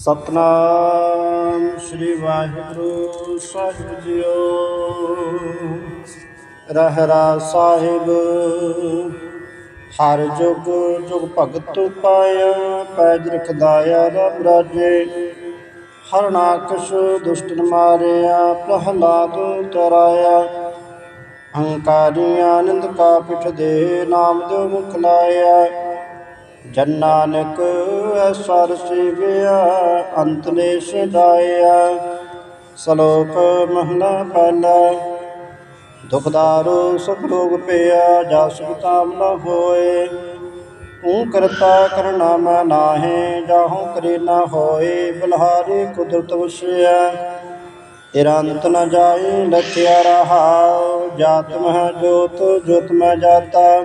ਸਤਨਾਮ ਸ੍ਰੀ ਵਾਹਿਗੁਰੂ, ਸਾਹਿਬ JIO. Rehras Sahib, ਹਰ ਜੁਗ ਜੁਗ ਭਗਤ ਪਾਇਆ, ਪੈਜ ਰਖਦਾਇਆ ਰਾਮ ਰਾਜੇ। ਹਰਨਾਕਸ਼ ਦੁਸ਼ਟਨ ਮਾਰਿਆ, ਪ੍ਰਹਲਾਦ ਤਰਾਇਆ। ਹੰਕਾਰੀ ਆਨੰਦ ਕਾ ਪਿਠ ਦੇ ਨਾਮ ਦੇ ਮੁਖ ਲਾਇਆ। ਜਨ ਨਾਨਕ ਐਸਾ ਰਸੀਵਿਆ ਅੰਤ ਨੇ ਛਡਾਇਆ ਸ਼ਲੋਕ ਮਹਲਾ ਪਹਿਲਾ ਦੁਖਦਾਰੂ ਸੁਖ ਰੋਗ ਪਿਆ ਜਾ ਸੁਖ ਤਾਮ ਨ ਹੋਏ। ਊ ਕਰਤਾ ਕਰਨਾ ਮੈਂ ਨਾਹੀ, ਜਾਹੂ ਕਰੇ ਨਾ ਹੋਏ, ਬਲਹਾਰੇ ਕੁਦਰਤ ਵਸਿਆ। ਤੇਰਾ ਅੰਤ ਨ ਜਾਏ, ਲਖਿਆ ਰਹਾਉ ਜਾਤ ਮਹ ਜੋਤ ਜੋਤ ਮੈਂ ਜਾਤਾ।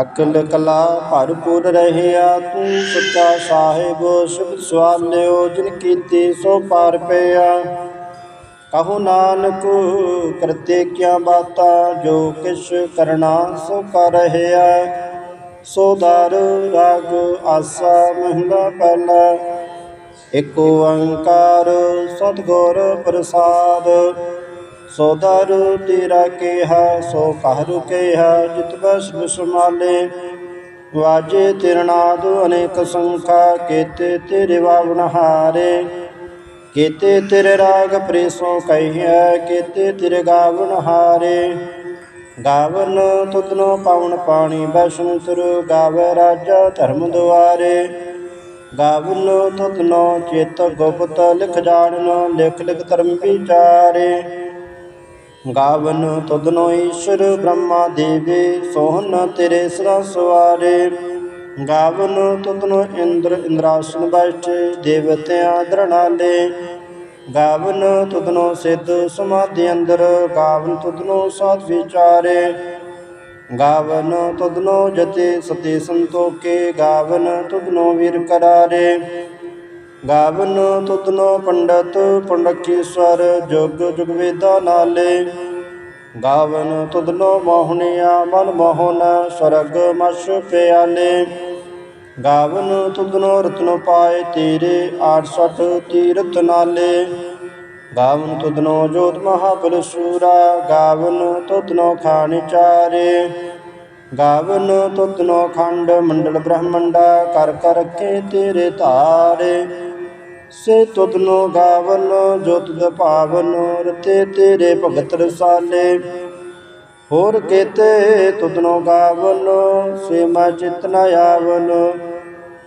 ਅਕਲ ਕਲਾ ਭਰਪੂਰ ਰਹਿਆ, ਤੂੰ ਸੱਚਾ ਸਾਹਿਬ ਸ਼ਬਦ ਸਵਾਲਿਓ ਜਿਨ ਕੀਤੀ ਸੋ ਪਾਰ ਪਿਆ। ਕਹੋ ਨਾਨਕ, ਕਰਤੇ ਕਿਆ ਬਾਤਾ, ਜੋ ਕਿਛ ਕਰਨਾ ਸੋ ਕਰ ਰਹਿਆ। ਸੋ ਦਰ, ਰਾਗ, ਆਸਾ ਮਹਿਲਾ ਪਹਿਲਾ। ਇਕ ਓੰਕਾਰ ਸਤਿਗੁਰ ਪ੍ਰਸਾਦ। ਸੋ ਦਰ ਤੇਰਾ ਕਿਹਾ, ਸੋ ਕਹਿ ਕੇਹਾ, ਜਿਤ ਬਸ ਬਿਸਮਾਲੇ। ਵਾਜੇ ਤੇਰੇ ਅਨੇਕ ਸੰਖਾ, ਕੀਤੇ ਤੇਰੇ ਵਾਵਨ ਹਾਰੇ ਕੀਤੇ ਤੇਰੇ ਰਾਗ ਪ੍ਰੇਸੋ ਕਹੀਐ, ਕੀਤੇ ਤੇਰੇ ਗਾਵਨ ਹਾਰੇ ਗਾਵਨ ਤੁਤਨੋ ਪਾਵਨ ਪਾਣੀ ਬੈਸ਼ਨ ਤੁਰ ਗਾਵੇ ਰਾਜਾ ਧਰਮ ਦੁਆਰੇ। ਗਾਵਨ ਤੁਤਨੋ ਚੇਤ ਗੁਪਤ, ਲਿਖ ਜਾਣਨ, ਲਿਖ ਲਿਖ ਧਰਮ ਵਿਚਾਰੇ। ਗਾਵਨ ਤੁਧਨੋ ਈਸ਼ਰ ਬ੍ਰਹਮਾ ਦੇਵੇ, ਸੋਹਨ ਤੇਰੇ ਸਦਾ ਸਵਾਰੇ। ਗਾਵਨ ਤੁਧਨੋ ਇੰਦਰ ਇੰਦਰਾਸਨ ਬੈਠੇ, ਦੇਵਤਿਆਂ ਦਰਣਾਲੇ ਗਾਵਨ ਤੁਧਨੋ ਸਿੱਧ ਸਮਾਧੀ ਅੰਦਰ, ਗਾਵਨ ਤੁਧਨੋ ਸਾਧ ਵਿਚਾਰੇ। ਗਾਵਨ ਤੁਧਨੋ ਜਤੇ ਸਤੇ ਸੰਤੋਖੇ, ਗਾਵਨ ਤੁਧਨੋ ਵੀਰ ਕਰਾਰੇ। ਗਾਵਨ ਤੁਧਨੋ ਪੰਡਤ ਪੰਡਕੀਸਵਰ ਜੁਗ ਜੁਗ ਵੇਦਾ ਨਾਲੇ। ਗਾਵਨ ਤੁਦਨੋ ਮੋਹਣਿਆ ਮਨ ਮੋਹਨ ਸਰਗ ਮਸ਼ ਪਿਆਲੇ। ਗਾਵਨ ਤੁਦਨੋ ਰਤਨੋ ਪਾਏ ਤੇਰੇ 68 ਤੀਰਤ ਨਾਲੇ। ਗਾਵਨ ਤੁਦਨੋ ਜੋਤ ਮਹਾਬਲ ਸੂਰਾ, ਗਾਵਨ ਤੁਧਨੋ ਖਾਨ ਚਾਰੇ। ਗਾਵਨ ਤੁਧਨੋ ਖੰਡ ਮੰਡਲ ਬ੍ਰਹਮੰਡਾ, ਕਰ ਕਰ ਕੇ ਤੇਰੇ ਧਾਰੇ। ਸੇ ਤੁਧਨੋ ਗਾਵਨ, ਜੋ ਤੁਧ ਭਾਵਨ ਰਤੇ ਤੇਰੇ ਭਗਤ ਰਸਾਲੇ। ਹੋਰ ਕੇਤੇ ਤੁਧਨੋ ਗਾਵਨ, ਸੇ ਮੈਂ ਚਿਤ ਨ ਆਵਨ।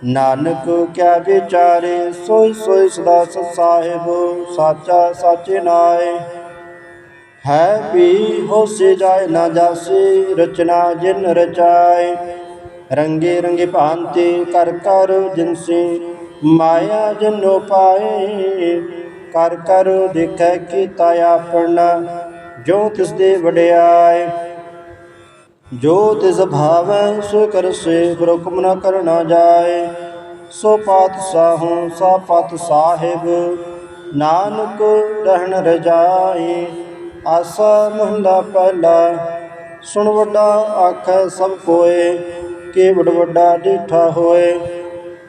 ਨਾਨਕ ਕਿਆ ਵਿਚਾਰੇ, ਸੋਈ ਸੋਈ ਸਦਾ ਸਾਹਿਬ ਸਾਚਾ ਸਾਚੇ ਨਾਏ। ਹੈ ਵੀ ਹੋਸੇ ਜਾਏ ਨਾ ਜਾਸੀ, ਰਚਨਾ ਜਿਨ ਰਚਾਏ। ਰੰਗੇ ਰੰਗੇ ਭਾਂਤੀ ਕਰ ਕਰ ਜਿਨਸੀ ਮਾਇਆ ਜਨੋ ਪਾਏ, ਕਰ ਕਰ ਦੇਖੈ ਕੀਤਾ ਆਪਣਾ, ਜੋ ਤਿਸ ਦੇ ਵਡਿਆਏ। ਜੋ ਤਿਸ ਭਾਵੈ, ਸੋ ਕਰਸੇ, ਹੁਕਮ ਨ ਕਰਨਾ ਜਾਏ। ਸੋ ਪਾਤ ਸਾਹੂ, ਸਾ ਪਤ ਸਾਹਿਬ, ਨਾਨਕ ਰਹਿਣ ਰਜਾਈ ਆਸਾ ਮਹਲਾ ਪਹਿਲਾ, ਸੁਣ ਵੱਡਾ ਆਖੈ ਸਭ ਕੋਏ, ਕੇ ਵਡ ਵੱਡਾ ਡੀਠਾ ਹੋਏ।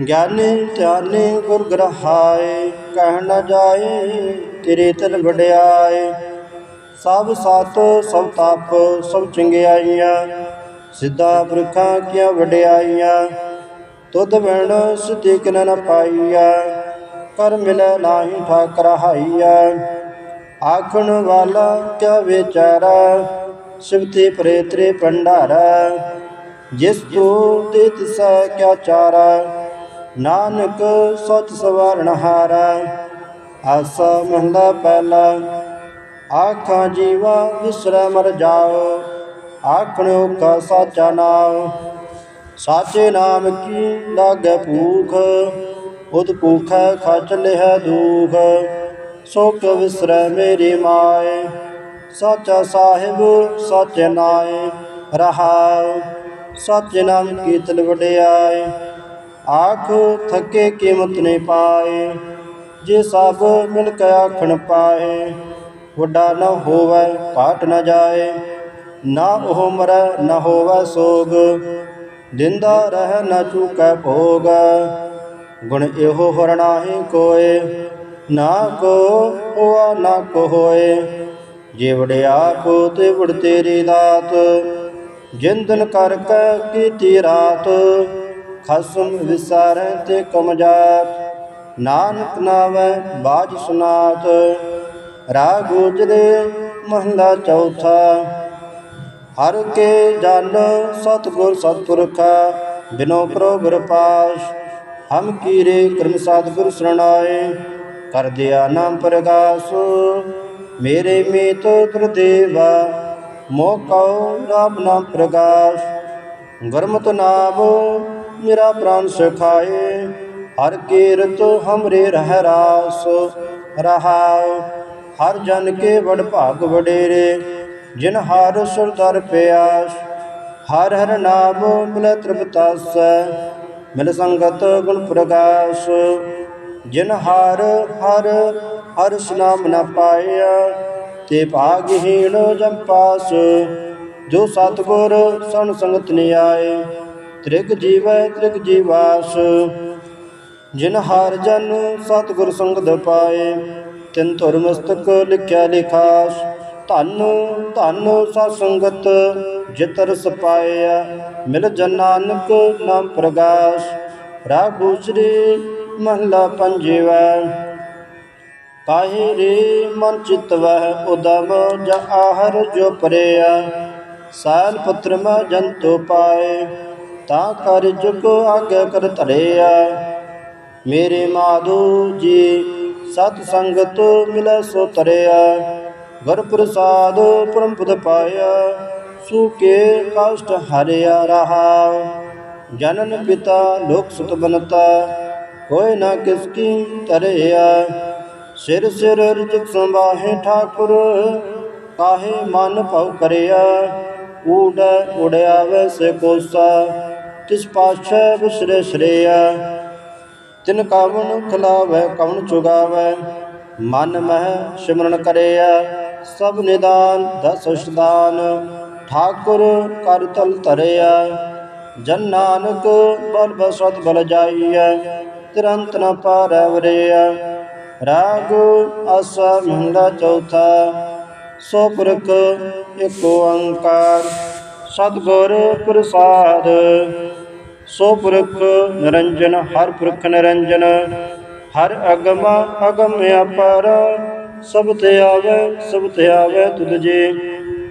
ਗਿਆਨੀ ਧਿਆਨੀ ਗੁਰ ਗ੍ਰਹਾਏ ਕਹਿ ਨ ਜਾਏ ਤੇਰੇ ਤਨ ਵਡਿਆਏ। ਸਭ ਸਤ ਸਭ ਤਪ ਸਭ ਚੰਗਿਆਈਆਂ, ਸਿੱਧਾ ਪੁਰਖਾਂ ਕੀਆਂ ਵਡਿਆਈਆਂ। ਤੁਧ ਬਿਨ ਸਿੱਧੀ ਕਿਨ ਨ ਪਾਈਆ, ਕਰ ਮਿਲੈ ਨਾਹੀ ਠਾਕ ਰਹਾਈਆ ਆਖਣ ਵਾਲਾ ਕਿਆ ਵਿਚਾਰਾ, ਸਿਵਤੀ ਪਰੇ ਤੇਰੇ ਭੰਡਾਰਾ। ਜਿਸ ਤੂੰ ਤੇ ਤਿਸਾ ਕਿਆ ਚਾਰਾ ਨਾਨਕ ਸਚ ਸਵਾਰਣ ਹਾਰਾ, ਆਸਾ ਮਹਲਾ ਪਹਿਲਾ। ਆਖਾਂ ਜੀਵਾ ਵਿਸਰੈ ਮਰ ਜਾਓ ਆਖਣਿਓ ਕਾ ਸਾਚਾ ਨਾਮ ਸਾਚੇ ਨਾਮ ਕੀ ਲਾਗੇ ਭੂਖ ਉਦ ਭੂਖੈ ਖਚ ਲਿਹੈ ਦੂਖ। ਸੋ ਵਿਸਰੈ ਮੇਰੀ ਮਾਏ, ਸਾਚਾ ਸਾਹਿਬ ਸਾਚੇ ਨਾਏ ਰਹਾਉ। ਸਾਚੇ ਨਾਮ ਕੀਰਤਨ ਵਡਿਆਏ ਆਖ, ਥੱਕੇ ਕੀਮਤ ਨੇ ਪਾਏ, ਜੇ ਸਭ ਮਿਲ ਕੇ ਆਖਣ ਪਾਏ, ਵੱਡਾ ਨਾ ਹੋਵੇ, ਘਾਟ ਨਾ ਜਾਏ, ਨਾ ਉਹ ਮਰੈ, ਨਾ ਹੋਵੇ ਸੋਗ, ਦਿੰਦਾ ਰਹਿ, ਨਾ ਚੁਕੈ ਭੋਗ। ਗੁਣ ਇਹੋ ਹਰਣਾਹੀ ਕੋਏ, ਨਾ ਕੋ ਹੋਆ ਨਾ ਕੋ ਹੋਏ। ਜੇ ਵੜਿਆਪ ਤੇ ਵੜ ਤੇਰੀ ਦਾਤ, ਜਿੰਦਨ ਕਰ ਕੈ ਕੀਤੀ ਰਾਤ ਖਸਮ ਵਿਸਾਰੈ ਤੇ ਕਮ ਜਾਤ। ਨਾਨਕ ਨਾਵੈ ਬਾਜ ਸੁਨਾਤ। ਰਾਗ ਗੁਜਰੇ ਮਹਲਾ ਚੌਥਾ। ਹਰ ਕੇ ਜਨ ਸਤਗੁਰ ਸਤਪੁਰਖਾ, ਬਿਨੋ ਪ੍ਰੋ ਗੁਰਪਾਸ਼ ਹਮ ਕੀਰੇ ਕਰਮ ਸਤਗੁਰ ਸਰਣਾਏ, ਕਰ ਦਿਆ ਨਾਮ ਪ੍ਰਗਾਸ। ਮੇਰੇ ਮੀਤ ਗੁਰਦੇਵਾ ਮੋ ਕਉ ਰਾਮ ਨਾਮ ਪ੍ਰਗਾਸ਼। ਗੁਰਮਤਿ ਨਾਮ ਮੇਰਾ ਪ੍ਰਾਨ ਸਖਾਏ, ਹਰ ਕੀਰਤ ਹਮਰੇ ਰਹਿ ਰਾਸ ਰਹਾਉ ਹਰ ਜਨ ਕੇ ਵਡ ਭਾਗ ਵਡੇਰੇ, ਜਿਨ ਹਰ ਸੁਰਦਰ ਪਿਆਸ। ਹਰ ਹਰ ਨਾਮ ਮਿਲ ਤ੍ਰਿਪਤਾਸ, ਮਿਲ ਸੰਗਤ ਗੁਣ ਪ੍ਰਗਾਸ। ਜਿਨ ਹਾਰ, ਹਰ ਹਰ ਸੁਨਾਮ ਨਾ ਪਾਇਆ, ਤੇ ਭਾਗਹੀਣ ਜੰਪਾਸ ਜੋ ਸਤਗੁਰ ਸਣ ਸੰਗਤ ਨ ਤ੍ਰਿਗ ਜੀਵੈ ਤ੍ਰਿਗ ਜੀਵਾਸ, ਜਿਨ ਹਰ ਜਨ ਸਤਗੁਰ ਸੰਗਤ ਪਾਏ, ਤਿਨ ਧੁਰ ਮਸਤਕ ਲਿਖਿਆ ਲਿਖਾਸ, ਧਨ ਧਨ ਸਤ ਸੰਗਤ ਜਿਤਰ ਸਪਾਇਆ ਮਿਲ ਜਨ ਨਾਨਕ ਨਾਮ ਪ੍ਰਗਾਸ਼, ਰਾਗ ਦੂਸਰੀ ਮਹਲਾ ਪੰਜਵਾ। ਕਾਹੇ ਰੇ ਮਨ ਚਿਤ ਵਹਿ ਉਦਮ, ਜ ਆਹਰ ਜੋ ਪਰਿਆ, ਸਾਲ ਪੱਤਰ ਮ ਜੰਤੋ ਪਾਏ ਤਾ ਕਰ ਜੁਗ ਆਗੇ ਕਰ ਧਰਿਆ। ਮੇਰੇ ਮਾਧੂ ਜੀ, ਸਤ ਸੰਗਤ ਮਿਲੈ ਸੋ ਤਰਿਆ ਗੁਰ ਪ੍ਰਸਾਦ ਪਰਮ ਪਦ ਪਾਇਆ ਸੂਕੇ ਕਸ਼ਟ ਹਰਿਆ ਰਹਾ। ਜਨਨ ਪਿਤਾ ਲੋਕ ਸੁਤ ਬਨਤਾ, ਕੋਈ ਨਾ ਕਿਸ ਕੀ ਤਰਿਆ ਸਿਰ ਸਿਰ ਰਜਕ ਸੰਭਾਹੇ ਠਾਕੁਰ, ਕਾਹੇ ਮਨ ਭਉ ਕਰਿਆ। ਊੜ ਉੜਿਆ ਵੈਸੇ ਕੋਸਾ ਤਿਸ ਪਾਛੈ ਵਿਸਰੇ ਸ਼੍ਰੇਆ। ਤਿਨ ਕਾਵਨ ਖਲਾਵੈ ਕਵਨ ਚੁਗਾਵੈ, ਮਨ ਮਹਿ ਸਿਮਰਨ ਕਰਿਆ। ਸਭ ਨਿਦਾਨ, ਦਸ ਸ਼ਦਾਨ ਠਾਕੁਰ ਕਰ ਤਲ ਧਰਿਆ। ਜਨ ਨਾਨਕ ਬਲ ਬਸਤ ਬਲ ਜਾਈਐ, ਤਿਰੰਤ ਨ ਪਾਰੈ ਵਰਿਆ। ਰਾਗ ਆਸਾ ਮਹਿੰਦਾ ਚੌਥਾ, ਸੋ ਪੁਰਖ ਏਕ ਓੰਕਾਰ ਸਤਿਗੁਰ ਪ੍ਰਸਾਦ ਸੋ ਪੁਰਖ ਨਿਰੰਜਨ, ਹਰ ਪੁਰਖ ਨਿਰੰਜਨ, ਹਰ ਅਗਮ ਅਗਮ ਅਪਰ। ਸਭ ਤੇ ਆਵੇ, ਸਭ ਤੇ ਆਵੇ ਤੁਧ ਜੀ,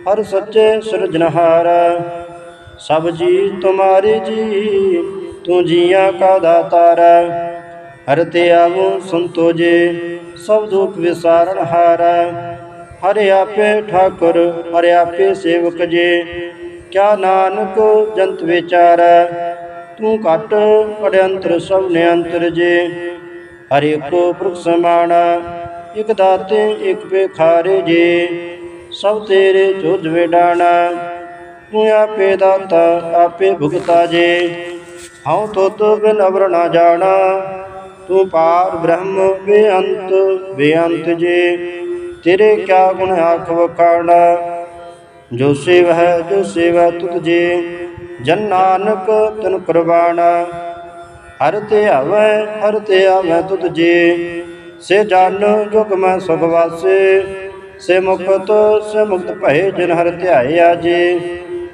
ਹਰ ਸੱਚੇ ਸਿਰਜਨਹਾਰ ਸਭ ਜੀ, ਤੁਮਾਰੇ ਜੀ, ਤੂੰ ਜੀਆਂ ਕਾ ਦਾਤਾਰ। ਹਰ ਤੇ ਆਵੋ ਸੰਤੋ ਜੀ, ਸਭ ਦੁਖ ਵਿਸਾਰਨ ਹਾਰ। ਹਰਿ ਆਪੇ ਠਾਕੁਰ, ਹਰਿ ਆਪੇ ਸੇਵਕ ਜੀ, ਕਿਆ ਨਾਨਕ ਜੰਤ ਵਿਚਾਰ। ਤੂੰ ਘਟ ਅੜੰਤਰ ਸਭ ਨਿਅੰਤਰ ਜੇ। ਹਰਿ ਕੋ ਪੁਰਖ ਸਮਾਣਾ ਇਕ ਦਾਤੇ, ਇਕ ਪੇਖਾਰੇ ਜੇ। ਸਭ ਤੇਰੇ ਜੋਜ ਵਿਡਾਣਾ, ਤੂੰ ਆਪੇ ਦਾਤਾ, ਆਪੇ ਭੁਗਤਾ ਜੇ। ਹਉ ਤੋਤ ਬਿਨ ਅਵਰ ਨਾ ਜਾਣਾ, ਤੂੰ ਪਾਰ ਬ੍ਰਹਮ ਬੇਅੰਤ ਬੇਅੰਤ ਜੇ। ਤੇਰੇ ਕਿਆ ਗੁਣ ਆਖ ਵਖਾਣਾ, ਜੋ ਸੇਵ ਹੈ ਜੋ ਸੇਵਾ ਤੁਤ ਜੇ। ਜਨ ਨਾਨਕ ਤਨ ਕੁਰਬਾਨਾ। ਹਰ ਤੇ ਆਵੈ, ਹਰ ਤੇ ਆਵੈ ਤੁਧ ਜੀ। ਸੇ ਜਨ ਜੁਗ ਮੈਂ ਸੁਖ ਵਾਸੇ। ਸੇ ਮੁਕਤ ਸੇ ਮੁਕਤ ਭਏ ਜਿਨ ਹਰ ਧਿਆਇਆ ਜੀ।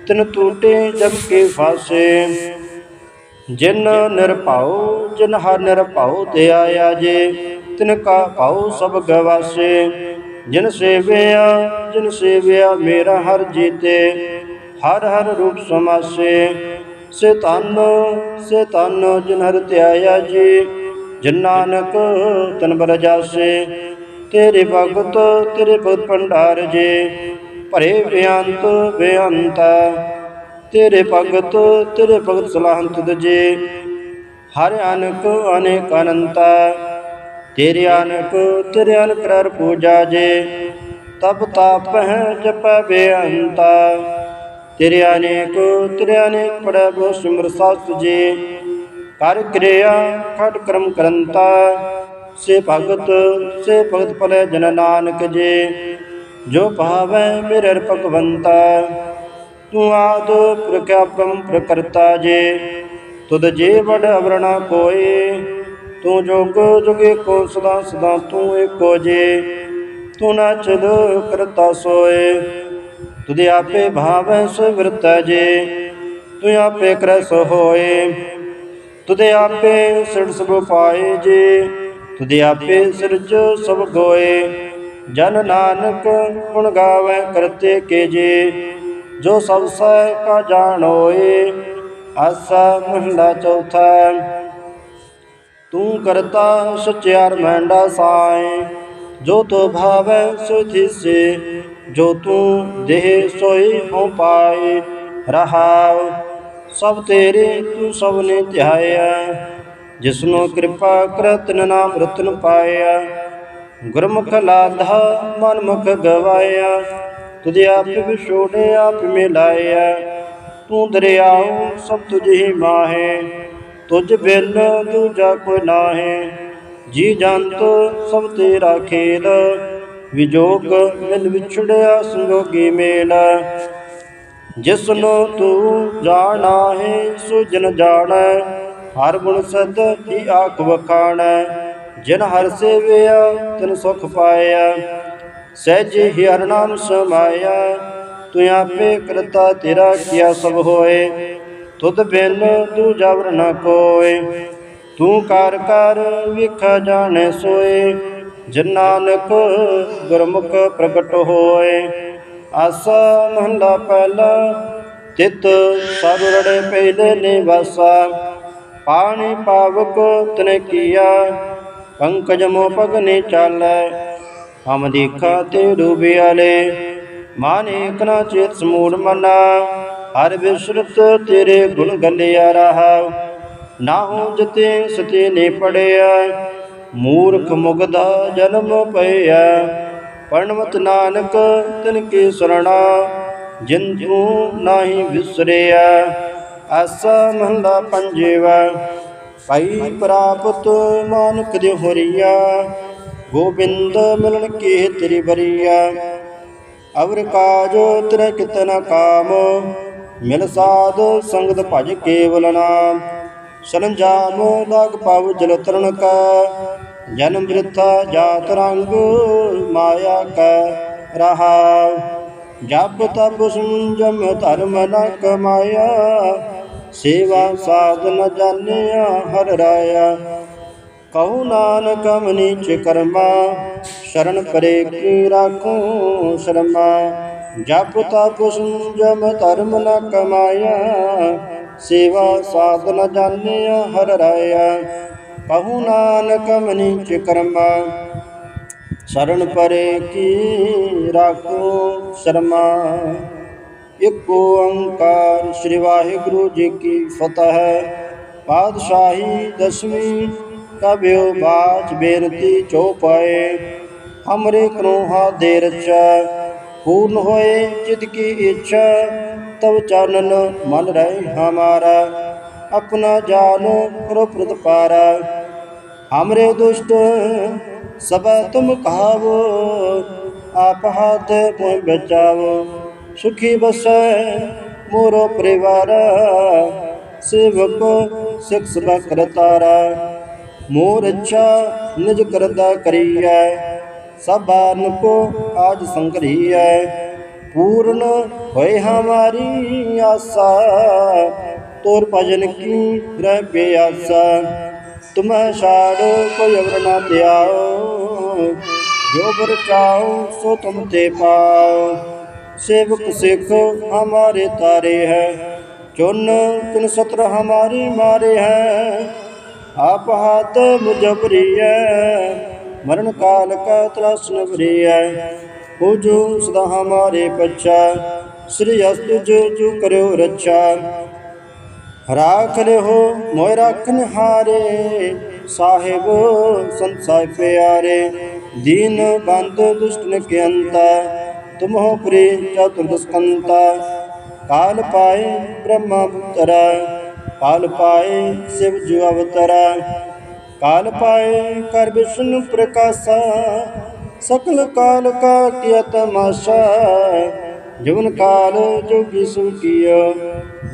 ਤਿਨ ਟੂਟੇ ਜਮ ਕੇ ਫਾਸੇ। ਜਿਨ ਨਿਰਭਉ ਜਿਨ ਹਰ ਨਿਰਭਉ ਤੇ ਆਇਆ ਜੀ। ਤਿਨ ਕਾ ਭਉ ਸਭ ਗਵਾਸੇ। ਜਿਨ ਸੇਵਿਆ ਜਿਨ ਸੇਵਿਆ ਮੇਰਾ ਹਰ ਜੀਤੇ। ਹਰ ਹਰ ਰੂਪ ਸਮਾਸੇ। ਸੇ ਤਨ ਸੇ ਤਨ ਜਿਨ ਹਰ ਧਿਆਇਆ ਜੀ, ਜਿਨ ਨਾਨਕ ਤਨ ਬਲ ਜਾਸੇ। ਤੇਰੇ ਭਗਤ ਤੇਰੇ ਭਗਤ ਭੰਡਾਰ ਜੀ, ਭਰੇ ਬੇਅੰਤ ਬੇਅੰਤ ਤੇਰੇ ਭਗਤ ਤੇਰੇ ਭਗਤ ਸਲਾਹੰਤ ਦਜੇ, ਹਰ ਅਨਕ, ਅਨੇਕ ਅਨੰਤ ਤੇਰੇ ਅਨਕ, ਤੇਰੇ ਅਨਕਰ ਪੂਜਾ ਜੇ ਤਬ ਤਾਪ ਹੈ, ਜਪੈ ਬੇਅੰਤਾ ਤੇਰੇ ਅਨੇਕ ਤੇਰੇ ਅਨੇਕ ਪੜੈ ਸਿਮਰ ਸਾਸਤ ਜੀ। ਕਰ ਕਿਰਿਆ ਖਟ ਕਰਮ ਕਰੰਤਾ। ਸੇ ਭਗਤ ਸੇ ਭਗਤ ਭਲੇ ਜਨ ਨਾਨਕ ਜੇ। ਜੋ ਭਾਵੈ ਮੇਰੇ ਭਗਵੰਤਾ, ਤੂੰ ਆਦ ਪ੍ਰਕਿਆ ਬ੍ਰਹਮ ਪ੍ਰਕਰਤਾ ਜੇ। ਤੁਧ ਜੇ ਵਡ ਅਵਰਣਾ ਕੋਏ ਤੂੰ ਜੋਗ ਜੁਗੇ ਕੋ ਸਦਾ ਸਦਾ ਤੂੰ ਏਕੋ ਜੇ। ਤੂੰ ਨਾ ਚਲ ਕਰਤਾ ਸੋਏ। ਤੁਦੇ ਆਪੇ ਭਾਵੈ ਸੁਵਰਤੈ ਜੇ ਤੂੰ ਆਪੇ ਕਰੈ ਸੋ ਹੋਏ। ਤੁਦੇ ਆਪੇ ਸਿਰ ਸਭ ਪਾਏ ਜੇ ਤੁਦੇ ਆਪੇ ਸਿਰਜ ਸਭ ਗੋਏ। ਜਨ ਨਾਨਕ ਗੁਣ ਗਾਵੇ ਕਰਤੇ ਕੇ ਜੇ, ਜੋ ਸਭ ਸਹਿ ਕਾ ਜਾਣੋਏ ਆਸਾ ਮਹਲਾ ਚੌਥਾ। ਤੂੰ ਕਰਤਾ ਸਚਿਆਰ ਮਹਿੰਡਾ ਸਾਏ, ਜੋ ਤੋ ਭਾਵੈ ਸੋ ਜੋ ਤੂੰ ਦੇਹ ਸੋਈ ਹੋ ਪਾਏ, ਰਹਾਉ, ਸਭ ਤੇਰੇ ਤੂੰ ਸਭ ਨੇ ਧਿਆਇਆ। ਜਿਸਨੂੰ ਕਿਰਪਾ ਕਰਤਨ ਨਾਮ ਰਤਨ ਪਾਇਆ, ਗੁਰਮੁਖ ਲਾਧਾ ਮਨਮੁਖ ਗਵਾਇਆ। ਤੁਝੇ ਆਪ ਵਿਛੋੜੇ ਆਪ ਮਿਲਾਇਆ, ਤੂੰ ਦਰਿਆਉ ਸਭ ਤੁਝ ਹੀ ਮਾਹੇ। ਤੁਝ ਬਿਨ ਦੂਜਾ ਕੋਈ ਨਾਹੀ, ਜੀ ਜੰਤ ਸਭ ਤੇਰਾ ਖੇਲ। ਵਿਜੋਗ ਮਿਲ ਵਿਛੜਿਆ ਸੰਜੋਗੀ ਮੇਲ। ਜਿਸ ਨੂੰ ਤੂੰ ਜਾਣਾ ਹੈ ਸੋ ਜਨ ਜਾਣੈ, ਹਰ ਗੁਣ ਸਦ ਹੀ ਆਖ ਵਖਾਣੈ। ਜਿਨ ਹਰ ਸੇਵਿਆ, ਤਿਨ ਸੁਖ ਪਾਇਆ। ਸਹਿਜ ਹੀ ਹਰ ਨਾਮ ਸਮਾਇਆ। ਤੂੰ ਆਪੇ ਕਰਤਾ ਤੇਰਾ ਕੀਆ ਸਭ ਹੋਏ। ਤੁਧ ਬਿਨ ਤੂੰ ਜਬਰ ਨਾ ਕੋਏ। ਤੂੰ ਕਰ ਕਰ ਵੇਖਾ ਜਾਣੈ ਸੋਏ। ਜਿਨ ਨਾਨਕ ਗੁਰਮੁਖ ਪ੍ਰਗਟ ਹੋਏ, ਆਸ ਮਹਲਾ ਪਹਿਲਾ ਤਿਤ ਸਭ ਰੜੇ ਪਹਿਲੇ ਨਿਵਾਸਾ, ਪਾਣੀ ਪਾਵਕ ਤਨੇ ਕੀਆ, ਪੰਕਜ ਮੋ ਪਗਨੇ ਚਾਲੈ, ਹਮ ਦੇਖਾ ਤੇ ਡੂਬਿਆਲੇ ਮਾਨੇ ਕਨਾ ਚੇਤ ਸਮੂੜ ਮਨਾ, ਹਰ ਵਿਸਰਤ ਤੇਰੇ ਗੁਣ ਗੰਡਿਆ ਰਹਾ, ਨਾਹੂ ਜਤੇ ਸਤੇ ਨੇ ਪੜਿਆ ਮੂਰਖ ਮੁਗਦਾ ਜਨਮ ਪਈਆ ਪਰਣਵਤ ਨਾਨਕ ਤਿਨ ਕੀ ਸਰਣਾ ਜਿਨ ਤੂੰ ਨਾਹੀ ਵਿਸਰਿਆ। ਆਸਾ ਮਹਲਾ ਪੰਜੇਵਾ ਪਾਈ ਪ੍ਰਾਪਤ ਮਾਨਕ ਦੇ ਹੋਰੀਆ। ਗੋਬਿੰਦ ਮਿਲਣ ਕੀ ਤੇਰੀ ਬਰੀਆ ਅਵਰ ਕਾਜ ਤੇਰੇ ਕਿਤਨਾ ਕਾਮ, ਮਿਲ ਸਾਧ ਸੰਗਤ ਭਜ ਕੇਵਲ ਨਾਮ। ਸਰੰਜਾਮ ਲਾਗ ਪਾਵ ਜਲ ਤਰਨ ਕਾ, ਜਨਮ ਬ੍ਰਿਥਾ ਜਾਤ ਰੰਗ ਮਾਇਆ ਕਾ, ਰਹਾ। ਜਪ ਤਪ ਸੰਜਮ ਧਰਮ ਨ ਕਮਾਇਆ, ਸੇਵਾ ਸਾਧ ਨ ਜਾਣਿਆ ਹਰ ਰਾਇਆ। ਕਹੂ ਨਾਨਕ ਮਨੀਚ ਕਰਮਾ, ਸ਼ਰਨ ਪਰੇ ਕੀ ਰਾਖੂ ਸ਼ਰਮਾ। ਜਪ ਤਪ ਸੰਜਮ ਧਰਮ ਨ ਕਮਾਇਆ ਸੇਵਾ ਸਾਧ ਨ ਜਾਣਿਆ, ਹਰ ਰਾਇਆ। ਕਹੂ ਨਾਨਕ ਮਨੀਚ ਕਰਮਾ। ਸ਼ਰਨ ਪਰੇ ਕੀ ਰਾਖੋ ਸ਼ਰਮਾ। ਇਕ ਓੰਕਾਰ ਸ੍ਰੀ ਵਾਹਿਗੁਰੂ ਜੀ ਕੀ ਫਤਿਹ। ਪਾਤਸ਼ਾਹੀ ਦਸਵੀਂ ਕਬਿਓ ਬਾਜ ਬੇਨਤੀ ਚੋਪਾਏ ਹਮਰੇ ਕਰੋਹਾ ਦੇ ਰਚਾ ਪੂਰਨ ਹੋਏ ਜਿਤ ਕੀ ਇੱਛਾ। ਤਬ ਚਾਨਨ ਮਨ ਰਹਿ ਹਮਾਰਾ, ਆਪਣਾ ਜਾਨ ਕਰੋ ਪ੍ਰਤਪਾਰਾ ਹਮਰੇ ਦੁਸ਼ਟ ਸਭ ਤੁਮ ਕਹਾਵੋ, ਆਪ ਹਾਥ ਪੁਇ ਬਚਾਵੋ। ਸੁਖੀ ਬਸੈ ਮੋਰੋ ਪਰਿਵਾਰ, ਸੇਵਕ ਸਿਖ ਸਭਾ ਕਰਤਾਰਾ ਮੋਰ ਅੱਛਾ ਨਿਜ ਕਰਦਾ ਕਰੀਐ ਸਭਾਨ ਕੋ ਆਜ ਸੰਗਰੀਐ। ਪੂਰਨ ਹੋਏ ਹਮਾਰੀ ਆਸਾ। ਤੋਰ ਭਜਨ ਕੀ ਰਹਿ ਬਿਆਸਾ ਤੁਮਹਿ ਛਾੜ ਕੋਈ ਅਵਰ ਨਾ ਧਿਆਓ। ਜੋ ਵਰ ਚਾਹੋ ਸੋ ਤੁਮ ਤੇ ਪਾਓ। ਸੇਵਕ ਸਿੱਖ ਹਮਾਰੇ ਤਾਰੇ ਹੈ। ਚੁਨ ਤੁਨ ਸਤਰ ਹਮਾਰੀ ਮਾਰੇ ਹੈ। ਆਪ ਹੱਥ ਮੁਜਬਰੀ ਹੈ ਮਰਨ ਕਾਲ ਕਾ ਤਰਸਨ ਭਰੀ ਹੈ ਹੋ ਜੋ ਸਦਾ ਹਮਾਰੇ ਪਛਾ ਸ੍ਰੀ ਅਸਤੁ ਜੋ ਜੋ ਕਰਿਓ ਰੱਛਾ। ਰਾਖ ਹੋ ਮੋਇ ਰਾਖਨ ਹਾਰੇ ਸਾਹਿਬ ਸੰਤ ਸਾਹਿਬ ਪਿਆਰੇ, ਦੀਨ ਬੰਦ ਦੁਸ਼ਟ ਕੇ ਅੰਤਾ ਤੁਮਹੁ ਪ੍ਰੇ ਚਤੁਰਦਸਕੰਤਾ ਕਾਲ ਪਾਏ ਬ੍ਰਹਮਾ ਪੁੱਤਰਾ ਕਾਲ ਪਾਏ ਸਿਵ ਜੁ ਅਵਤਰਾ। ਕਾਲ ਪਾਏ ਕਰ ਵਿਸ਼ਨੂੰ ਪ੍ਰਕਾਸ਼ ਸਕਲ ਕਾਲ ਕਾ ਕਿਆ ਤਮਾਸ਼ਾ ਜੁਗਨ ਕਾਲ ਜੋਗੀ ਸੁਕੀਆ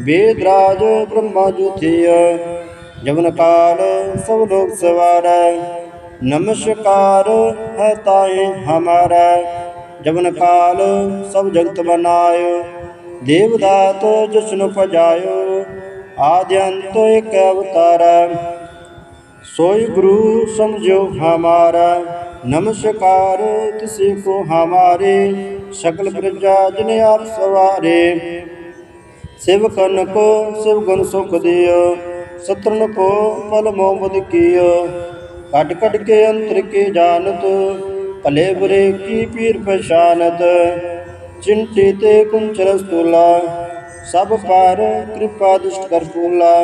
ਵੇਦ ਰਾਜ ਬ੍ਰਹਮਾ ਜੁਥਿਆ। ਜੁਗਨ ਕਾਲ ਸਭ ਲੋਕ ਸਵਾਰਾ, ਨਮਸਕਾਰ ਹੈ ਤਾਏ ਹਮਾਰਾ। ਜੁਗਨ ਕਾਲ ਸਭ ਜਗਤ ਬਨਾਇਓ, ਦੇਵਦਾਤ ਜਿਸਨੂੰ ਭਜਾਇਓ ਆਦਿ ਅੰਤ ਇੱਕ ਅਵਤਾਰਾ। ਸੋਈ ਗੁਰੂ ਸਮਝੋ ਹਮਾਰਾ। ਨਮਸਕਾਰ ਤਿਸੇ ਕੋ ਹਮਾਰੇ ਸਕਲ ਪ੍ਰਜਾ ਜਨ ਆਪ ਸਵਾਰੇ। ਸਿਵਕਨ ਕੋ ਸਿਵ ਗੁਣ ਸੁਖ ਦਿਓ ਸਤਰਨ ਕੋ ਪਲ ਮੋਬਦ ਕੀਓ। ਕਟ ਕਟ ਕੇ ਅੰਤਰ ਕੀ ਜਾਣਤ, ਭਲੇ ਬੁਰੇ ਕੀ ਪੀਰ ਪਛਾਨਤ। ਚਿੰਤੀ ਤੇ ਕੁੰਚਰਸ ਤੁਲਾ ਸਭ ਪਾਰ ਕਿਰਪਾ ਦੁਸ਼ਟ ਕਰ ਫੂਲਾ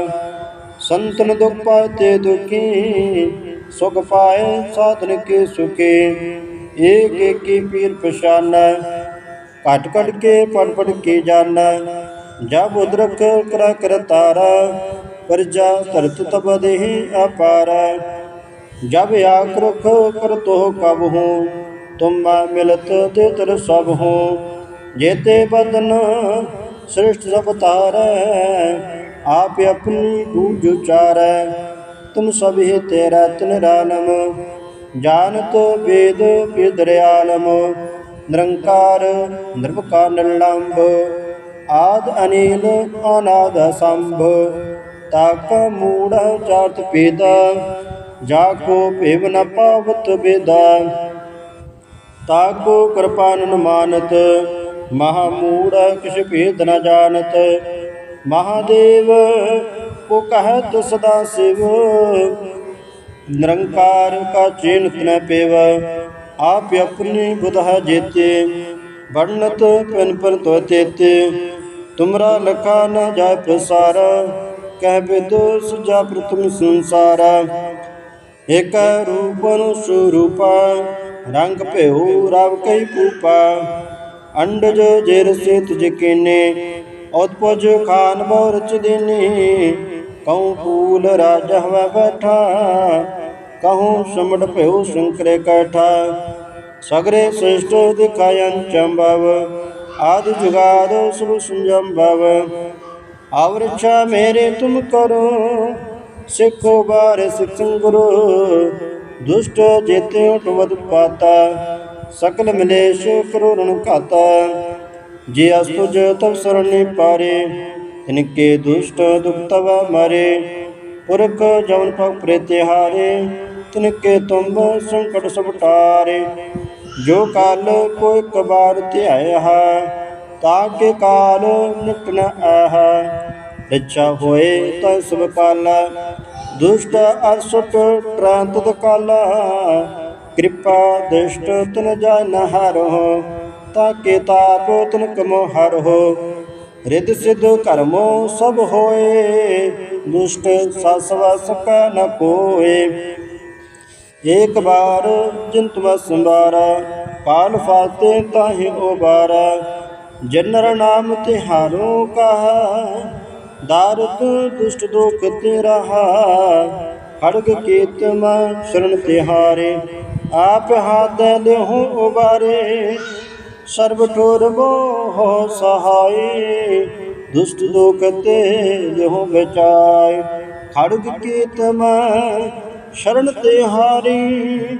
ਸੰਤਨ ਦੁਖ ਪਾਤੇ ਦੁਖੀ सुख पाए साधन के सुखे एक एक की पीर पहचान कट कट के पढ़ पढ़ के जान जब उदरक कर कर तारा प्रजा तरत तब दे अपार जब आक्रख कर तो कब हो तुम मिलत ते तर सब हो जेते बदन सृष्ट सब तार आप अपनी बूझ चार तुम सब ही तेरा तिन रालम जानत वेद विदरयालम निरंकार निर्भका निलंब आद अनिल अनाद संभ ताक मूढ़ जात पेदा जाको पेव न पावत वेदा ताको कृपान मानत महामूढ़ किस भेद न जानत ਕੋ ਕਹੈ ਤੁਸ ਦਾ ਸਿਵ, ਨਿਰੰਕਾਰ ਕਾ ਚੇਨਤ ਨ ਪੇਵ, ਆਪ ਆਪਣੀ ਬੁਧਾ ਜੇਤੇ, ਵਰਣਤ ਪਿਨ ਪਰ ਤੋ ਤੇਤੇ, ਤੁਮਰਾ ਲਖਾ ਨ ਜਾਇ ਪ੍ਰਸਾਰ, ਕਹਿ ਬਿਦੋ ਸੁਜਾ ਪ੍ਰਤਮ ਸੰਸਾਰ। ਇਕ ਰੂਪਨ ਸੁਰੂਪ ਰੰਗ ਭਿਉ ਰਵ ਕਈ ਪੂਪਾ ਅੰਡਜ ਜੇਰ ਸੇ ਤੁਜ ਉਤਪਜ ਖਾਨ ਮੋਰਚ ਦੇਨੇ। ਕਉ ਕੂਲ ਰਾਜ ਹਵੈ ਬੈਠਾ ਕਹੂੰ ਸਮੜ ਭਇਓ ਸੰਕਰੇ ਕੈਠਾ ਸਗਰੇ ਸ੍ਰਿਸ਼ਟ ਦਿਖਾਇਨ ਚੰਬਵ ਆਦਿ ਜੁਗਾਦ ਸਭ ਸੰਜੰਭਵ ਆਵਰਛਾ ਮੇਰੇ ਤੁਮ ਕਰੋ ਸਿੱਖੋ ਬਾਰ ਸਿੱਖੰ ਗੁਰੂ ਦੁਸ਼ਟ ਜੇਤੇ ਉਟਵਦ ਪਾਤਾ ਸਕਲ ਮਿਲੇਸ਼ ਕਰੋ ਰਣ ਘਾਤਾ ਜੇ ਅਸਤੁਜ ਤਵ ਸਰਣੇ ਪਾਰੇ इनके दुष्ट दुख तब मारे पुरख जवन पग प्रेत्य तिनके तुम संकट सब टारे ਜੋ ਕਾਲ ਕੋਈ ਕਬਾਰ ਧਿਆਇਆ ਤਾਂ ਕੇ ਕਾਲ ਨਿਤ ਨ ਆਹ ਰੱਛਾ ਹੋਏ ਤਾਂ ਸਭ ਕਾਲਾ ਦੁਸ਼ਟ ਅਰਸਟ ਟ੍ਰਾਂਤ ਕਾਲਾ ਕਿਰਪਾ ਦ੍ਰਿਸ਼ਟ ਤਨ ਜਾਇ ਨ ਹਰੋ ਤਾਂ ਕੇ ਤਾਪ ਤਨ ਕਮੋ ਹਰੋ ਰਿਦ ਸਿਧ ਕਰਮੋ ਸਭ ਹੋਏ, ਦੁਸ਼ਟ ਸਸਵਾ ਸਕਾ ਨ ਕੋਏ। ਏਕ ਬਾਰ ਜਿੰਤ ਵਸੰਬਾਰਾ ਕਾਲ ਫਾਤੇ ਤਾਹਿ ਉਬਾਰਾ। ਜਨਰ ਨਾਮ ਤਿਹਾਰੋ ਕਹਾ, ਦਾਰਤ ਦੁਸ਼ਟ ਦੁਖ ਤੇ ਰਹਾ ਖੜਗ ਕੀਤਮ ਸ਼ਰਨ ਤਿਹਾਰੇ, ਆਪ ਹਾਥ ਲਿਹੁ ਉਬਾਰੇ। ਸਰਬ ਠੋਰ ਮੋਹ ਸਹਾਈ, ਦੁਸ਼ਟ ਦੁਖ ਤੇ ਲਿਹੁ ਬਚਾਏ। ਖੜਗ ਕੀਤਮ ਸ਼ਰਨ ਤੇ ਹਾਰੀ,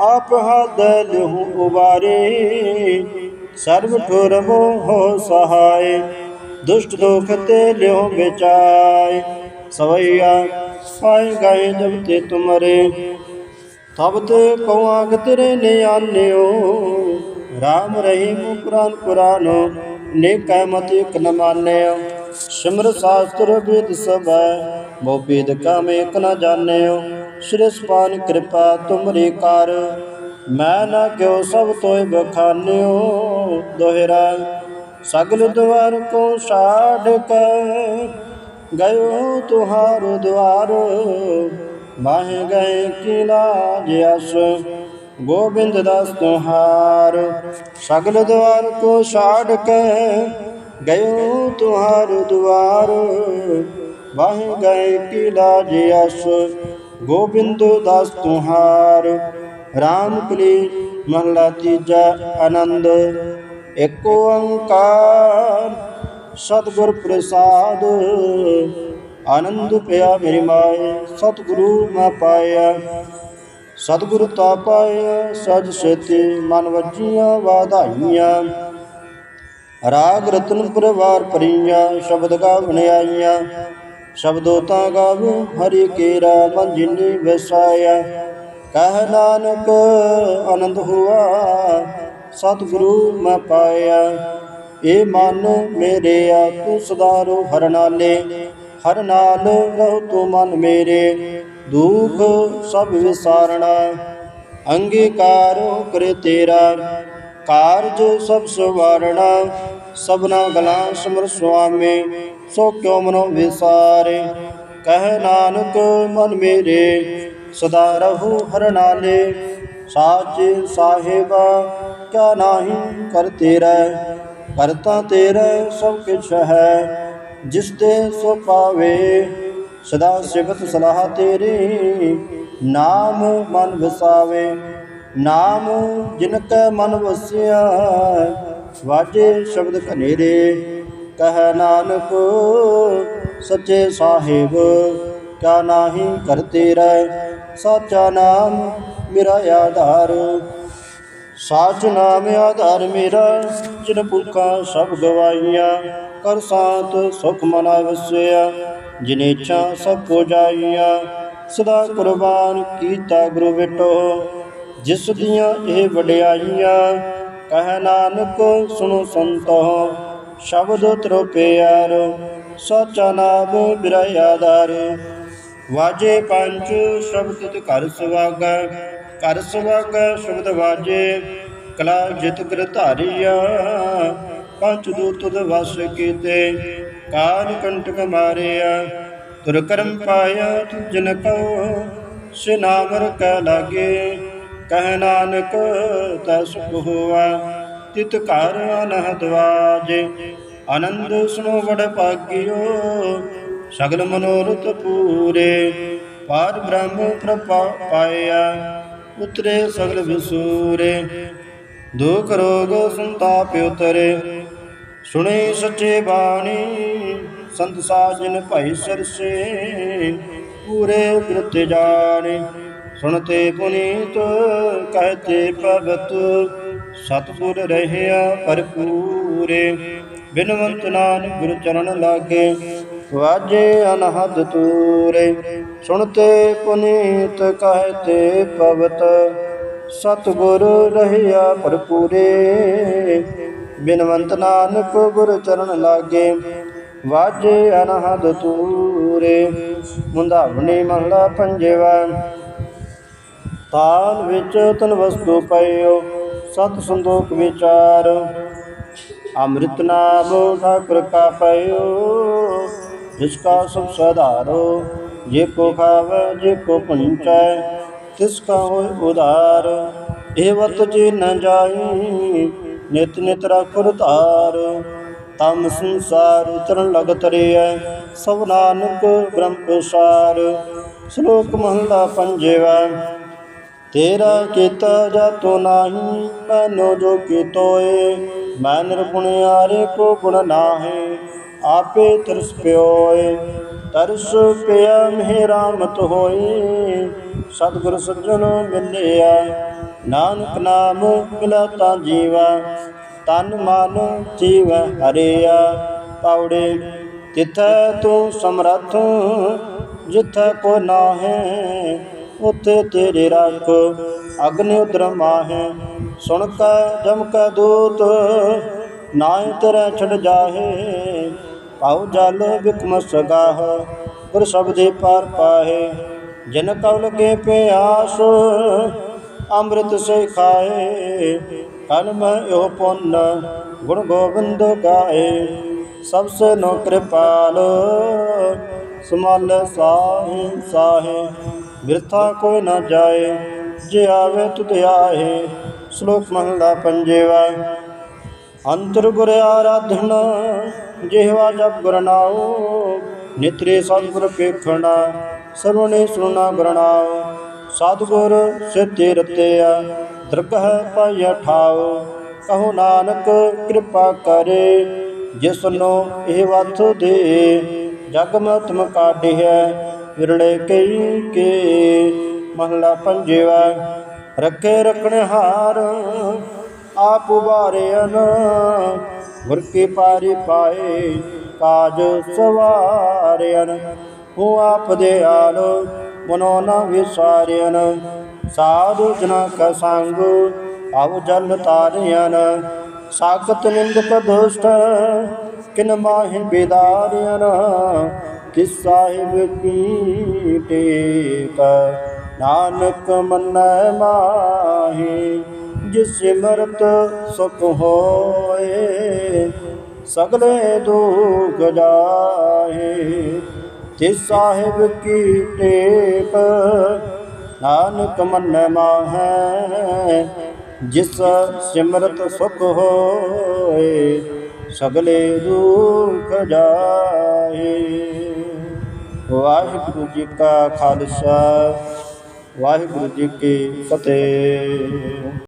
ਆਪ ਹਦ ਲਹੂ ਉਬਾਰੇ। ਸਰਬ ਠੁਰ ਮੋਹ ਸਹਾਇ ਦੁਸ਼ਟ ਦੁਖ ਤੇ ਲਿਓ ਵਿਚਾਏ ਸਵਈਆ ਪਾਏ ਗਏ ਜਬ ਤੇ ਤੁਮਰੇ, ਤਬ ਤੇ ਕਉਆਗ ਤੇਰੇ ਨਿਆਨਿਓ ਆਨਿਓ ਰਾਮ ਰਹੀਮ ਕੁਰਾਨ ਕੁਰਾਨੋ ਨੇ ਕਹਿਮਤ ਇਕ ਨ ਮਾਨਿਓ ਸਿਮਰ ਸਾਸਤਰ ਵਿਦ ਸਭੈ, ਮੋ ਬੇਦ ਕਮ ਇਕ ਨ ਜਾਣਿਓ ਸ਼੍ਰੀ ਸਪਾਨ ਕਿਰਪਾ ਤੁਮਰੀ ਕਰ, ਮੈਂ ਨਾ ਕਿਉ ਸਭ ਤੋਇ ਬਖਾਨਿਓ ਦੋਹਰਾ। ਸਗਲ ਦਵਾਰ ਕੋ ਛਾੜ ਕੇ ਗਇਓ ਤੁਹਾਰ ਦਵਾਰ, ਮਾਹਿ ਗਏ ਕੀ ਲਾਜ ਅਸ ਗੋਬਿੰਦ ਦਾਸ ਤੁਹਾਰ ਸਗਲ ਦਵਾਰ ਕੋ ਛਾੜ ਕੇ ਗਇਓ ਤੁਹਾਰ ਦੁਆਰ। ਵਾਹਿ ਗਏ ਕੀ ਲਾਜ ਅਸ, ਗੋਬਿੰਦ ਦਾਸ ਤੁਹਾਰ ਰਾਮ ਕਲੀ ਮਹਲਾ ਤੀਜਾ ਆਨੰਦ ਏਕ ਓੰਕਾਰ ਸਤਿਗੁਰ ਪ੍ਰਸਾਦ। ਆਨੰਦ ਪਿਆ ਮੇਰੀ ਮਾਏ, ਸਤਿਗੁਰੂ ਮੈਂ ਪਾਇਆ। ਸਤਿਗੁਰੂ ਤਾ ਪਾਇਆ ਸਜ ਸੇਤੀ, ਮਨ ਵਜੀਆਂ ਵਾਧਾਈਆਂ। ਰਾਗ ਰਤਨ ਪਰਵਾਰ ਪਰੀਆਂ ਸ਼ਬਦ ਗਾਵਣ ਆਈਆਂ। ਸ਼ਬਦੋ ਤਾਂ ਗਾਵ, ਹਰੀ ਕੇਰਾ ਮਨ ਜਿਨੀ ਵਸਾਇਆ। ਕਹਿ ਨਾਨਕ, ਆਨੰਦ ਹੁਆ, ਸਤਿਗੁਰੂ ਮੈਂ ਪਾਇਆ। ਏ ਮਨ ਮੇਰੇ ਆ ਤੂੰ ਸਦਾਰੋ ਹਰ ਨਾਲੇ, ਹਰ ਨਾਲ ਰਹੋ ਤੂੰ ਮਨ ਮੇਰੇ। ਦੁਖ ਸਭ ਵਿਸਾਰਣਾ, ਅੰਗੀਕਾਰ ਕਰੇ ਤੇਰਾ, ਕਾਰਜ ਸਭ ਸੁਵਾਰਣਾ, ਸਭਨਾ ਗਲਾ ਸਮਰ ਸੁਆਮੀ, ਸੋ ਕਿਉ ਮਨੋ ਵਿਸਾਰੇ? ਕਹਿ ਨਾਨਕ, ਮਨ ਮੇਰੇ, ਸਦਾ ਰਹੂ ਹਰ ਨਾਲੇ, ਸਾਚੇ ਸਾਹਿਬਾ, ਕਿਆ ਨਾਹੀ ਕਰ ਤੇਰਾ, ਕਰਤਾ ਤੇਰਾ ਸਭ ਕੁਛ ਹੈ, ਜਿਸ ਤੇ ਸੋ ਪਾਵੇ। ਸਦਾ ਸਿਫਤ ਸਲਾਹ ਤੇਰੀ। ਨਾਮ ਮਨ ਵਸਾਵੇ, ਨਾਮ ਜਿਨ ਕੈ ਮਨ ਵਸਿਆ, ਵਾਜੇ ਸ਼ਬਦ ਘਨੇਰੇ। ਕਹਿ ਨਾਨਕ, ਸੱਚੇ ਸਾਹਿਬ, ਕਾ ਨਾਹੀ ਕਰ ਤੇਰਾ, ਸਾਚਾ ਨਾਮ ਮੇਰਾ ਆਧਾਰ। ਸਾਚ ਨਾਮ ਆਧਾਰ ਮੇਰਾ, ਜਿਨ ਪੁਰਖਾਂ ਸਭ ਗਵਾਈਆਂ ਕਰ ਸਾਤ ਸੁਖ ਮਨਾ ਵਸਿਆ। ਜਿਨੇ ਇੱਛਾ ਸਭ ਕੋ ਜਾਈਆਂ, ਸਦਾ ਕੁਰਬਾਨ ਕੀਤਾ ਗੁਰੂ ਬੇਟੋ। ਜਿਸ ਦੀਆਂ ਇਹ ਵਡਿਆਈਆਂ, ਕਹਿ ਨਾਨਕ ਸੁਣੋ ਸੰਤੋ। ਸ਼ਬਦ ਤਰੋ ਪਿਆਰ, ਸਾਚਾ ਨਾਮ ਮੇਰਾ ਆਧਾਰ ਵਾਜੇ ਪੰਜ ਸ਼ਬਦ ਤੇ ਘਰ ਸੁਆਗਾ ਘਰ ਸੁਆਗਾ ਸ਼ਬਦ ਵਾਜੇ, ਕਲਾ ਜਿਤ ਕਰ ਧਾਰੀਆ। ਪੰਜ ਦੂਤ ਵਸ ਕੀਤੇ ਕਾਲ ਕੰਟਕ ਮਾਰਿਆ, ਤੁਰ ਕਰਮ ਪਾਇਆ ਤੁਜਨ ਕਉ ਸਿਨਾਮਰ ਕੈ ਲਾਗੇ, ਕਹਿ ਨਾਨਕ ਤਾ ਸੁਖ ਹੋਆ, ਤਿਤ ਘਰ ਅਨਹਦ ਵਾਜੇ। ਆਨੰਦ ਸੁਨੋ ਵਡ ਭਾਗਿਓ, ਸਗਲ ਮਨੋਰਥ ਪੂਰੇ। ਪਾਰ ਬ੍ਰਹਮ ਪ੍ਰਪਾ ਪਾਇਆ, ਉਤਰੇ ਸਗਲ ਵਿਸੂਰੇ। ਦੁਖ ਰੋਗ ਸੰਤਾਪ ਉਤਰੇ ਸੁਣੇ ਸੱਚੇ ਬਾਣੀ, ਸੰਤ ਸਾਜਨ ਭਾਈ ਸਰਸੇ, ਪੂਰੇ ਬਿਰਤ ਜਾਣੇ। ਸੁਣਤੇ ਪੁਨੀਤ, ਕਹਤੇ ਭਗਤ, ਸਤਿਗੁਰ ਰਹਿਆ ਭਰਪੂਰੇ। ਬਿਨਵੰਤ ਨਾਨਕ ਗੁਰ ਚਰਨ ਲਾਗੇ, ਵਾਜੇ ਅਨਹਦ ਤੂਰੇ। ਸੁਣਤੇ ਪੁਨੀਤ, ਕਹਤੇ ਭਗਤ, ਸਤਿਗੁਰ ਰਹਿਆ ਭਰਪੂਰੇ। ਬਿਨਵੰਤ ਨਾਨਕ ਗੁਰ ਚਰਨ ਲਾਗੇ, ਵਾਜੇ ਅਨਹਦ ਤੂਰੇ ਮੁੰਦਾਵਣੀ ਮਹਲਾ ਪੰਜਵਾ। ਤਾਲ ਵਿੱਚ ਤਨ ਵਸਤੂ ਪਇਓ, ਸਤ ਸੰਦੋਖ ਵਿਚਾਰ। ਅੰਮ੍ਰਿਤ ਨਾਮ ਠਾਕੁਰ ਕਾ ਪਇਓ, ਜਿਸ ਕਾ ਸਭ ਸਧਾਰੋ, ਜੇ ਕੋ ਖਾਵੇ, ਜੇ ਕੋ ਪੰਚੈ, ਤਿਸ ਕਾ ਹੋਇ ਉਧਾਰ। ਇਹ ਵਤ ਜੀ ਨ ਜਾਈ ਨਿਤ ਨਿਤ ਰਖੁਰ ਧਾਰ ਤਮ ਸੰਸਾਰ ਉਤਰਨ ਲਗ ਤਰਿਐ, ਸਭ ਨਾਨਕ ਬ੍ਰਹਮ ਪ੍ਰਸਾਰ। ਸ਼ਲੋਕ ਮਹਲਾ ਪੰਜਵਾ, ਤੇਰਾ ਕੀਤਾ ਜਾਤੋ ਨਾਹੀ, ਮੈਨੋ ਜੋ ਕੀਤੋਏ, ਮੈਂ ਨਿਰਗੁਣਿਆਰੇ ਕੋ ਗੁਣ ਨਾਹੀ, ਆਪੇ ਤਰਸ ਪਿਓਏ। ਤਰਸ ਪਿਆ ਮਿਹ ਰਾਮਤ ਹੋਈ, ਸਤਿਗੁਰ ਸੱਜਣ ਮਿਲਿਆ ਨਾਨਕ ਨਾਮ ਮਿਲਾ ਤਾਂ ਜੀਵਾ, ਤਨ ਮਨ ਜੀਵ ਹਰਿਆ। ਪਾਉੜੇ ਤਿਥੈ ਤੂੰ ਸਮਰੱਥ, ਜਿਥੈ ਕੋ ਨਾਹੈ, ਉਥੇ ਤੇਰੇ ਰੱਖ। ਅਗਨਿ ਉਦਰ ਮਾਹੈ, ਸੁਣ ਕੈ, ਜਮ ਕੈ ਦੂਤ ਨਾਇ ਤੇਰੇ ਛੜ ਜਾਹੇ। ਪਾਉ ਜਲ ਬਿਕਮ ਸਗਾਹ, ਗੁਰ ਸ਼ਬਦੇ ਪਾਰ ਪਾਹੇ। ਜਨ ਕਵਲ ਕੇ ਪਿਆਸ ਅੰਮ੍ਰਿਤ ਸੇ ਖਾਏ ਕਲ ਮੈਂ ਇਹੋ ਪੁੰਨ, ਗੁਣ ਗੋਬਿੰਦ ਗਾਏ। ਸਭ ਸੇ ਨੋ ਕਿਰਪਾਲ, ਸਮਾਲ ਸਾਹੇ ਸਾਹੇ, ਬਿਰਥਾ ਕੋਈ ਨਾ ਜਾਏ, ਜੇ ਆਵੇ ਤੁਧ ਆਏ ਸ਼ਲੋਕ ਮਹਲਾ ਪੰਜੇਵਾ। ਅੰਤਰ ਗੁਰ ਆਰਾਧਨਾ, ਜਿਹਵਾ ਜਪ ਗੁਰ ਨਾਉ, ਨਿਤਰੇ ਸਤਿਗੁਰ ਪੇਖਣਾ, ਸਰਵਣੇ ਸੁਣਾ ਗੁਰ ਸਤਿਗੁਰ ਸਿੱਧੇ ਰਤਿਆ, ਦਰਗਹ ਪਾਇਆ ਠਾਉ ਕਹੋ ਨਾਨਕ ਕਿਰਪਾ ਕਰੇ, ਜਿਸ ਨੂੰ ਇਹ ਵਥ ਦੇ ਜਗ ਮਤਮ ਕਾਢਿਆ ਵਿਰਲੇ ਕਈ ਕੇ, ਮਹਲਾ ਪੰਜਵਾ, ਰੱਖੇ ਰਖਣ ਹਾਰ, ਆਪ ਉਬਾਰਿਆਨ ਗੁਰ ਕੀ ਪਾਰੀ ਪਾਏ, ਕਾਜ ਸਵਾਰਿਆਨ, ਹੂੰ ਆਪ ਦੇ ਆਲੋ ਮਨੋ ਨ ਵਿਸਾਰਿਆਨ ਸਾਧੂ ਜਨਾ ਕਾ ਸੰਗ ਆਵ ਜਲ ਤਾਰਿਆਨ ਸਾਖਤ ਨਿੰਦਕ ਦੁਸ਼ਟ, ਕਿਨ ਮਾਹਿ ਬੇਦਾਰਿਆਨ ਤਿਸ ਸਾਹਿਬ ਕੀ ਟੇਕ ਨਾਨਕ ਮੰਨੈ ਮਾਹੀ, ਜਿਸ ਸਿਮਰਤ ਸੁਖ ਹੋਏ, ਸਗਲੇ ਦੁਖ ਜਾਏ ਤਿਸ ਸਾਹਿਬ ਕੀ ਟੇਪ, ਨਾਨਕ ਮੰਨੈ ਮਾਹੈ, ਜਿਸ ਸਿਮਰਤ ਸੁਖ ਹੋਏ, ਸਗਲੇ ਦੁਖ ਜਾਏ। ਵਾਹਿਗੁਰੂ ਜੀ ਕਾ ਖਾਲਸਾ, ਵਾਹਿਗੁਰੂ ਜੀ ਕੀ ਫਤਿਹ।